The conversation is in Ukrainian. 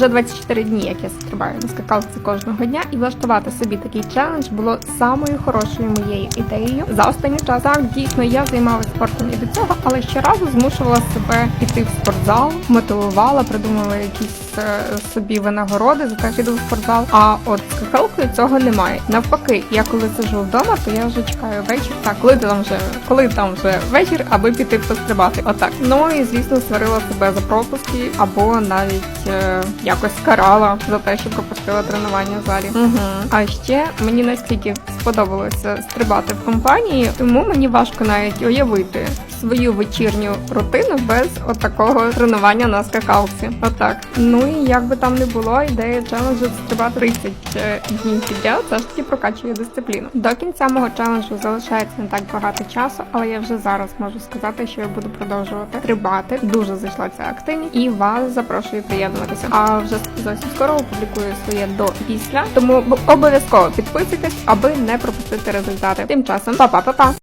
Вже 24 дні, як я стрибаю на скакалці кожного дня, і влаштувати собі такий челендж було самою хорошою моєю ідеєю за останній час. Так, дійсно, я займалася спортом і до цього, але щоразу змушувала себе піти в спортзал, мотивувала, придумала якісь собі винагороди за те, що йду в спортзал. А от з скакалкою цього немає. Навпаки, я коли сижу вдома, то я вже чекаю вечір. Так, коли там вже коли там вже вечір, аби піти пострибати. Отак. Ну і звісно, сварила себе за пропуски або навіть е, якось карала за те, що пропустила тренування в залі. Угу. А ще мені настільки сподобалося стрибати в компанії, тому мені важко навіть уявити свою вечірню рутину без отакого тренування на скакалці. Отак. Ну і як би там не було, ідея челенджу стрибати 30 днів підряд все ж таки прокачує дисципліну. До кінця мого челенджу залишається не так багато часу, але я вже зараз можу сказати, що я буду продовжувати стрибати. Дуже зайшла ця активність і вас запрошую приєднуватися. А вже зовсім скоро опублікую своє до після. Тому обов'язково підписуйтесь, аби не пропустити результати. Тим часом, па-па-па-па!